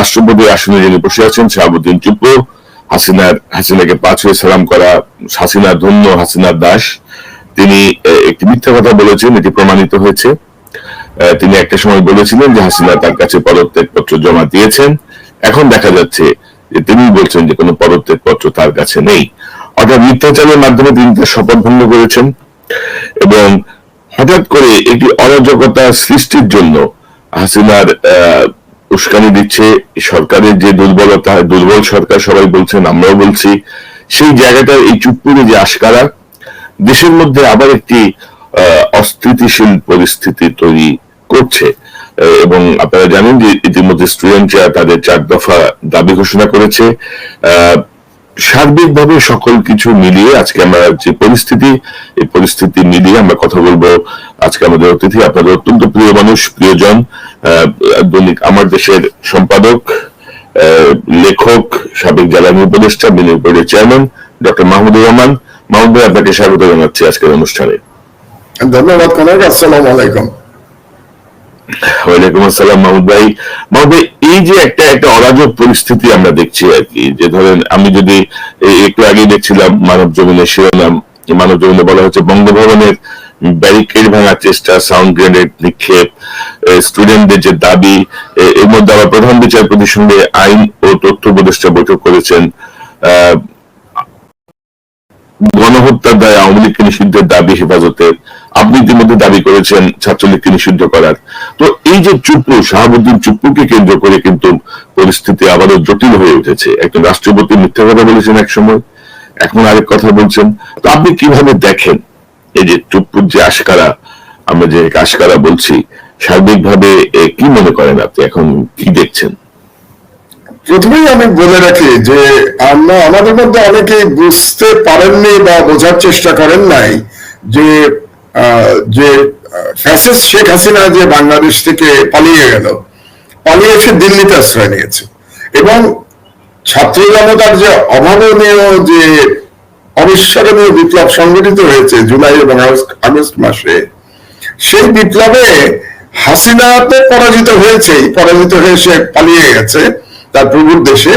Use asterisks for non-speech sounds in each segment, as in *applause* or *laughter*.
রাষ্ট্রপতি আসনে যিনি বসে আছেন, শাহাবুদ্দিন চুপ্পু, হাসিনার, হাসিনাকে পাঁচ হয়ে সালাম করা হাসিনার ধন্য হাসিনার দাস। তিনি একটি মিথ্যা কথা বলেছেন, এটি প্রমাণিত হয়েছে। তিনি একটা সময় বলেছিলেন যে হাসিনা তার কাছে পদত্যাগ পত্র জমা দিয়েছেন। এখন দেখা যাচ্ছে যে তিনি বলছেন যে কোনো পদত্যাগ পত্র তার কাছে নেই। অর্থাৎ মিথ্যাচারের মাধ্যমে তিনি তার শপথ ভঙ্গ করেছেন এবং হঠাৎ করে একটি অরাজকতা সৃষ্টির জন্য হাসিনার উস্কানি দিচ্ছে, সরকারের যে দুর্বলতা, দুর্বল সরকার সবাই বলছেন, আমরাও বলছি, সেই জায়গাটা এই চুপ্পুরে যে আশকারা, দেশের মধ্যে আবার একটি অস্থিতিশীল পরিস্থিতি তৈরি করছে। এবং আপনারা জানেন যে ইতিমধ্যে স্টুডেন্টরা তাদের চার দফা দাবি ঘোষণা করেছে। সার্বিকভাবে সকল কিছু মিলিয়ে আজকে আমরা যে পরিস্থিতি, এই পরিস্থিতি মিলিয়ে আমরা কথা বলব আজকে আমাদের অতিথি। আপনাদের অত্যন্ত প্রিয় মানুষ, প্রিয়জন দৈনিক আমার দেশের সম্পাদক লেখক, সাবেক জ্বালানি উপদেষ্টা, বিনিয়োগ বোর্ডের চেয়ারম্যান, ডক্টর মাহমুদুর রহমান। মাহমুদ ভাই, আপনাকে স্বাগত জানাচ্ছি আজকের অনুষ্ঠানে। ধন্যবাদ আসসালামু আলাইকুম। ওয়ালাইকুম আসসালাম, মাহমুদ ভাই। মাহমুদ এই যে একটা একটা অরাজক পরিস্থিতি আমরা দেখছি আর কি, যে ধরেন আমি যদি একটু আগে দেখছিলাম মানব জমিনের শিরোনাম মানব জমিনে বলা হচ্ছে বঙ্গভবনের ব্যারিকেড ভাঙার চেষ্টা, সাউন্ড গ্রেনেড নিক্ষেপ স্টুডেন্টদের যে দাবি এর মধ্যে আবার প্রধান বিচারপতির সঙ্গে আইন ও তথ্য উপদেষ্টা বৈঠক করেছেন গণহত্যার দায় আওয়ামী লীগকে নিষিদ্ধের দাবি হেফাজতের আপনি ইতিমধ্যে দাবি করেছেন ছাত্রলীগকে নিষিদ্ধ করার। তো এই যে চুপ্পু, শাহাবুদ্দিন চুপ্পুকে কেন্দ্র করে কিন্তু পরিস্থিতি আবারও জটিল হয়ে উঠেছে। একজন রাষ্ট্রপতি মিথ্যা কথা বলেছেন এক সময় এখন আরেক কথা বলছেন। তো আপনি কীভাবে দেখেন এই যে চুপ্পুর যে আশকারা, আমরা যে আশকারা বলছি, সার্বিকভাবে কি মনে করেন আপনি? এখন কি দেখছেন? প্রথমেই আমি বলে রাখি যে আমরা আমাদের মধ্যে অনেকেই বুঝতে পারেননি বা বোঝার চেষ্টা করেন নাই যে যে ফ্যাসিস্ট শেখ হাসিনা যে বাংলাদেশ থেকে পালিয়ে গেল পালিয়ে এসে দিল্লিতে আশ্রয় নিয়েছে। এবং ছাত্র জনতার যে অভাবনীয় যে অবিস্মরণীয় বিপ্লব সংগঠিত হয়েছে জুলাই এবং আগস্ট- মাসে, সেই বিপ্লবে হাসিনা তো পরাজিত হয়েছেই পরাজিত হয়ে সে পালিয়ে গেছে। তার প্রভুর দেশে।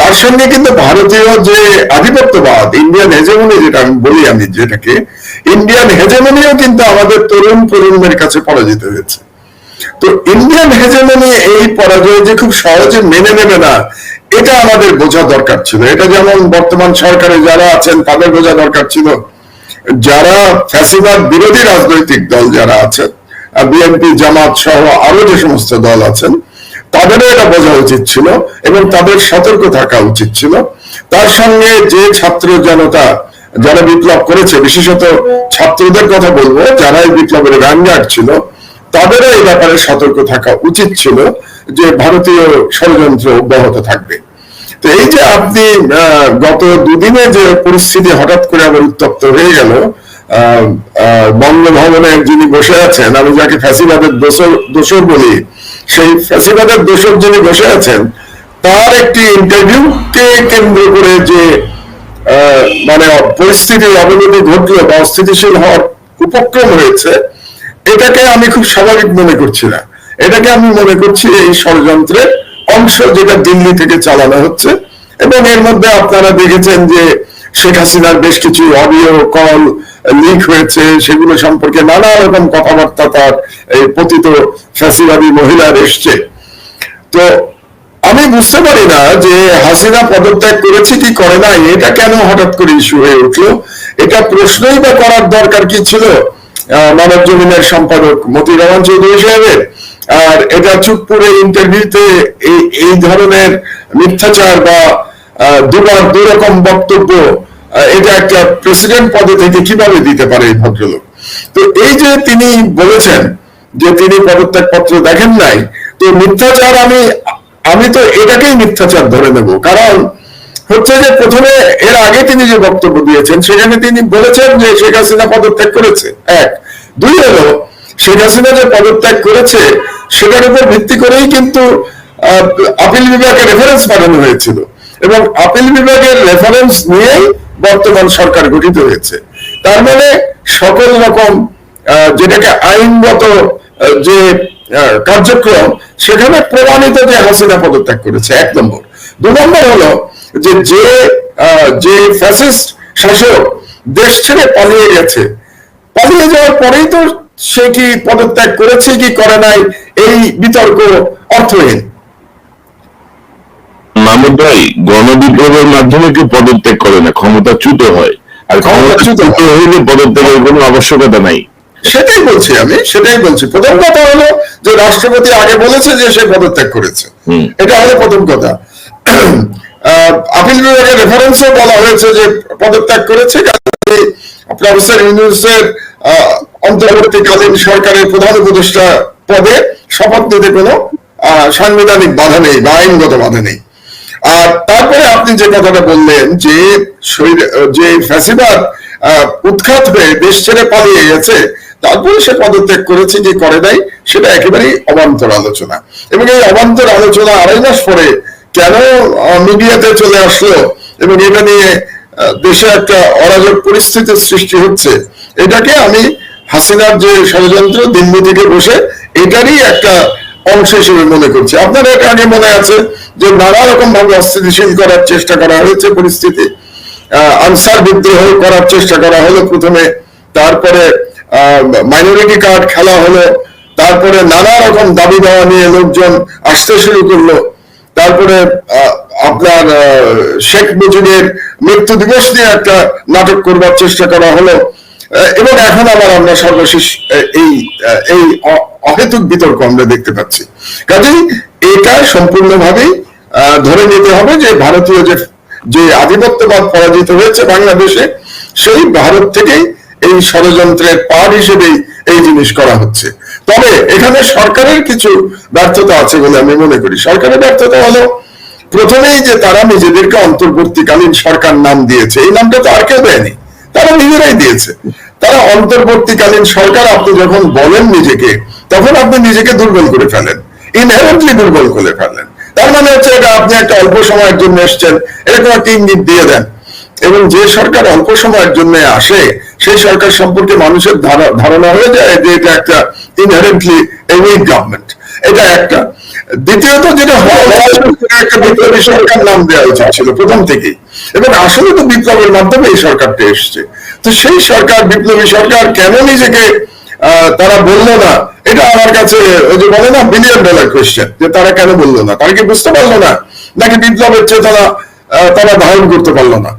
তার সঙ্গে কিন্তু ভারতীয় যে আধিপত্যবাদ ইন্ডিয়ান হেজেমনি যেটা আমি বলি আমি যেটাকে ইন্ডিয়ান হেজেমনিও কিন্তু আমাদের তরুণ প্রজন্মের কাছে পরাজিত হয়েছে। তো ইন্ডিয়ান হেজেমনি এই পরাজয় যে খুব সহজে মেনে নেবে না, এটা আমাদের বোঝা দরকার ছিল। এটা যেমন বর্তমান সরকারে যারা আছেন, তাদের বোঝা দরকার ছিল। যারা ফ্যাসিবাদ বিরোধী রাজনৈতিক দল যারা আছেন বিএনপি, জামাত সহ আরও যে সমস্ত দল আছেন তাদেরও এটা বোঝা উচিত ছিল এবং তাদের সতর্ক থাকা উচিত ছিল। তার সঙ্গে যে ছাত্র জনতা, যারা বিপ্লব করেছে, বিশেষত ছাত্রদের কথা বলব যারা এই বিপ্লবের ভ্যানগার্ড ছিল, তাদেরও এই ব্যাপারে সতর্ক থাকা উচিত ছিল যে ভারতীয় ষড়যন্ত্র অব্যাহত থাকবে। তো এই যে আপনি গত দুদিনে যে পরিস্থিতি হঠাৎ করে আবার উত্তপ্ত হয়ে গেল বঙ্গভবনে যিনি বসে আছেন, আমি যাকে ফ্যাসিবাদের দোষর দোষর বলি, সেই ফ্যাসিবাদের দোষর যিনি বসে আছেন, তার একটি ইন্টারভিউকে কেন্দ্র করে যে মানে পরিস্থিতির অবনতি ঘটলো বা অস্থিতিশীল হওয়ার উপক্রম হয়েছে, এটাকে আমি খুব স্বাভাবিক মনে করছি না। এটাকে আমি মনে করছি এই ষড়যন্ত্রের অংশ যেটা দিল্লি থেকে চালানো হচ্ছে, এবং এর মধ্যে আপনারা দেখেছেন যে শেখ হাসিনার বেশ কিছু অডিও কল লিক হয়েছে, সেগুলো সম্পর্কে নানা রকম কথাবার্তা তার এই পতিত ফ্যাসিবাদী মহিলার এসছে। তো আমি বুঝতে পারি না যে হাসিনা পদত্যাগ করেছে কি করে না এটা কেন হঠাৎ করে ইস্যু হয়ে উঠল? এটা প্রশ্নই বা করার দরকার কি ছিল? মানব জমিনের সম্পাদক মতি রহমান চৌধুরী সাহেবের। আর এটা চুপপুরে ইন্টারভিউতে এই ধরনের মিথ্যাচার বা দুবার দুরকম বক্তব্য এটা একটা প্রেসিডেন্ট পদে থেকে কীভাবে দিতে পারে এই ভদ্রলোক? তো এই যে তিনি বলেছেন যে তিনি পদত্যাগ পত্র দেখেন নাই, তো মিথ্যাচার আমি আমি তো এটাকেই মিথ্যাচার ধরে নেব। কারণ হচ্ছে যে প্রথমে এর আগে তিনি যে বক্তব্য দিয়েছেন, সেখানে তিনি বলেছেন যে শেখ হাসিনা পদত্যাগ করেছে। এক। দুই হলো, শেখ হাসিনা যে পদত্যাগ করেছে, সেটার উপর ভিত্তি করেই কিন্তু আপিল বিভাগে রেফারেন্স পাঠানো হয়েছিল। এবং আপিল বিভাগের রেফারেন্স নিয়েই বর্তমান সরকার গঠিত হয়েছে। তার মানে সকল রকম যেটাকে আইনগত যে কার্যক্রম, সেখানে প্রমাণিত যে হাসিনা পদত্যাগ করেছে, এক নম্বর। দু নম্বর হলো যে যে যে ফ্যাসিস্ট শাসক দেশ ছেড়ে পালিয়ে গেছে, পালিয়ে যাওয়ার পরেই তো সে কি পদত্যাগ করেছে কি করে নাই, এই বিতর্ক অর্থহীন। মাহমুদ ভাই গণবিপ্লবের মাধ্যমে কেউ পদত্যাগ করে না? ক্ষমতাচ্যুত হয়। আর ক্ষমতাচ্যুত হইলে পদত্যাগের কোনো আবশ্যকতা নাই। সেটাই বলছি আমি সেটাই বলছি। প্রথম কথা হলো যে রাষ্ট্রপতি আগে বলেছে যে সে পদত্যাগ করেছে। এটা হলো প্রথম কথা। আপিল বিভাগের রেফারেন্সে বলা হয়েছে যে পদত্যাগ করেছে প্রফেসর ইউনুসের অন্তর্বর্তীকালীন সরকারের প্রধান উপদেষ্টা পদে শপথ নিতে কোনো আহ, সাংবিধানিক বাধা নেই বা আইনগত বাধা নেই। আর তারপরে আপনি যে কথাটা বললেন যে যে ফ্যাসিবাদ উৎখাত হয়ে দেশ ছেড়ে পালিয়ে গেছে, তারপরে সে পদত্যাগ করেছে যে করে নাই, সেটা একেবারেই অবান্তর আলোচনা। এবং এই অবান্তর আলোচনা আড়াই মাস পরে কেন মিডিয়াতে চলে আসলো এবং এটা নিয়ে দেশে একটা অরাজক পরিস্থিতির সৃষ্টি হচ্ছে, এটাকে আমি হাসিনার যে ষড়যন্ত্র দিল্লি থেকে বসে, এটারই একটা অংশ হিসেবে মনে করছি। আপনার এটা আগে মনে আছে যে নানা রকম ভাবে অস্থিতিশীল করার চেষ্টা করা হয়েছে পরিস্থিতি। আনসার বিদ্রোহ করার চেষ্টা করা হলো প্রথমে, তারপরে মাইনরিটি কার্ড খেলা হলো, তারপরে নানা রকম দাবি দেওয়া নিয়ে লোকজন আসতে শুরু করল। তারপরে আপনার শেখ মুজিবের মৃত্যু দিবস নিয়ে একটা নাটক করবার চেষ্টা করা হলো। এবং এখন আবার আমরা সর্বশেষ এই এই অহেতুক বিতর্ক আমরা দেখতে পাচ্ছি। কাজেই এটা সম্পূর্ণভাবেই ধরে নিতে হবে যে ভারতীয় যে যে আধিপত্যবাদ পরাজিত হয়েছে বাংলাদেশে, সেই ভারত থেকেই এই ষড়যন্ত্রের পার হিসেবেই এই জিনিস করা হচ্ছে। তবে এখানে সরকারের কিছু ব্যর্থতা আছে বলে আমি মনে করি। সরকারের ব্যর্থতা হলো, প্রথমেই যে তারা নিজেদেরকে অন্তর্বর্তীকালীন সরকার নাম দিয়েছে। এই নামটা তো আর কেউ দেয়নি। তারা নিজেরাই দিয়েছে। তারা অন্তর্বর্তীকালীন সরকার, আপনি যখন বলেন নিজেকে তখন আপনি নিজেকে দুর্বল করে ফেলেন ইনহেরেন্টলি দুর্বল করে ফেলেন। তার মানে হচ্ছে এটা আপনি একটা অল্প সময়ের জন্য এসছেন, এরকম একটা ইঙ্গিত দিয়ে দেন। এবং যে সরকার অল্প সময়ের জন্য আসে, সেই সরকার সম্পর্কে মানুষের ধারণা হয়ে যায় যে এটা একটা ইনহারেন্টলি উইক গভর্নমেন্ট এটা একটা। দ্বিতীয়ত যেটা হয়, একটা বিপ্লবী সরকার নাম দেওয়া উচিত ছিল প্রথম থেকেই। এবং আসলে তো বিপ্লবের মাধ্যমে এই সরকারটা এসছে। তো সেই সরকার, বিপ্লবী সরকার কেন নিজেকে তারা বলল না এটা আমার কাছে ওই যে বলে না বিলিয়ন ডলার কোয়েশ্চেন যে তারা কেন বলল না? তারা কি বুঝতে পারল না? নাকি বিপ্লবের আহ, তারা ধারণ করতে পারল না?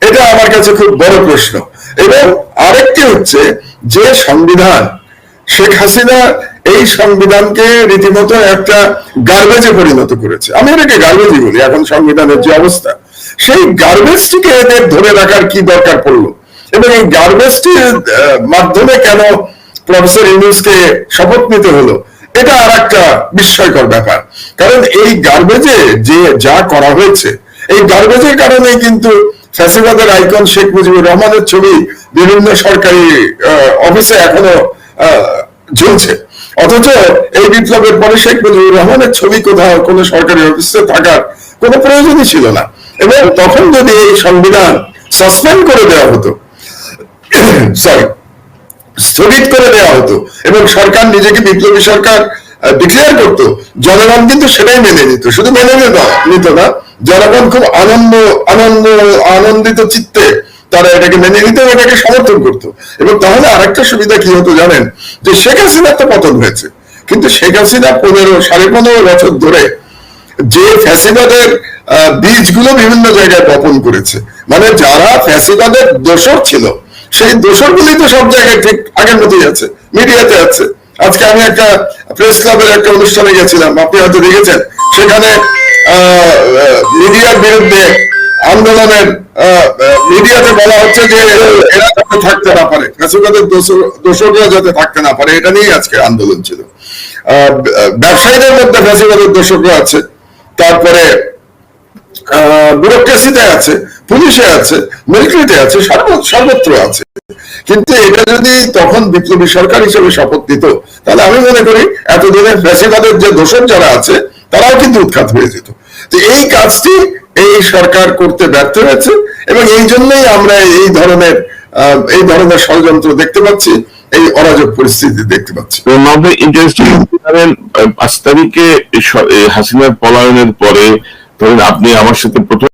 এটা আমার কাছে খুব বড় প্রশ্ন। এবং আরেকটি হচ্ছে যে সংবিধান শেখ হাসিনা এই সংবিধানকে রীতিমতো একটা গার্বেজে পরিণত করেছে। আমি এটাকে গার্বেজই বলি এখন সংবিধানের যে অবস্থা। সেই গার্বেজটিকে এদের ধরে রাখার কি দরকার পড়ল? এবং এই গার্বেজটির মাধ্যমে কেন প্রফেসর ইউনুসকে শপথ নিতে হলো, এটা আর একটা বিস্ময়কর ব্যাপার। কারণ এই গার্বেজে যে যা করা হয়েছে, এই গার্বেজের কারণে কিন্তু ফ্যাসিবাদের আইকন শেখ মুজিবুর রহমানের ছবি বিভিন্ন সরকারি অফিসে এখনও ঝুলছে অথচ এই বিপ্লবের পরে শেখ মুজিবুর রহমানের ছবি কোথাও কোনো সরকারি অফিসে থাকার কোনো প্রয়োজনই ছিল না। এবং তখন যদি এই সংবিধান সাসপেন্ড করে দেওয়া হতো *coughs* সরি স্থগিত করে দেওয়া হতো এবং সরকার নিজেকে বিপ্লবী সরকার ডিক্লেয়ার করতো। জনগণ কিন্তু সেটাই মেনে নিত। শুধু মেনে নিত না জনগণ খুব আনন্দ আনন্দ, আনন্দিত চিত্তে তারা এটাকে মেনে নিত এটাকে সমর্থন করত। এবং তাহলে আরেকটা সুবিধা কি হতো জানেন? যে শেখ হাসিনার তো পতন হয়েছে। কিন্তু শেখ হাসিনা পনেরো, সাড়ে পনেরো বছর ধরে যে ফ্যাসিবাদের বীজগুলো বিভিন্ন জায়গায় বপন করেছে। মানে যারা ফ্যাসিবাদের দোষর ছিল সেই দোষরগুলি তো সব জায়গায় ঠিক আগের মতোই আছে, মিডিয়াতে আছে। আজকে আমি একটা প্রেস ক্লাবের একটা অনুষ্ঠানে গেছিলাম, আপনি হয়তো দেখেছেন। সেখানে মিডিয়ার বিরুদ্ধে আন্দোলনের মিডিয়াতে বলা হচ্ছে যে এরা যাতে থাকতে না পারে দোষর- দোষররা যাতে থাকতে না পারে, এটা নিয়েই আজকে আন্দোলন ছিল। ব্যবসায়ীদের মধ্যে ফ্যাসিবাদের দোষররা আছে, তারপরে ব্যুরোক্রেসিতে আছে। পুলিশে আছে মিলিটারিতে আছে সর্বত্র আছে। কিন্তু এটা যদি তখন বিপ্লবী সরকার হিসেবে শপথ নিত, তাহলে আমি মনে করি এতদিনে ফ্যাসিবাদের যে দোষর যারা আছে, তারাও কিন্তু উৎখাত হয়ে যেত। তো এই কাজটি এই সরকার করতে ব্যর্থ হয়েছে এবং এই জন্যই আমরা এই ধরনের এই ধরনের ষড়যন্ত্র দেখতে পাচ্ছি, এই অরাজক পরিস্থিতি দেখতে পাচ্ছি। ইন্টারেস্টিং পাঁচ তারিখে হাসিনার পলায়নের পরে, ধরেন আপনি আমার সাথে প্রথম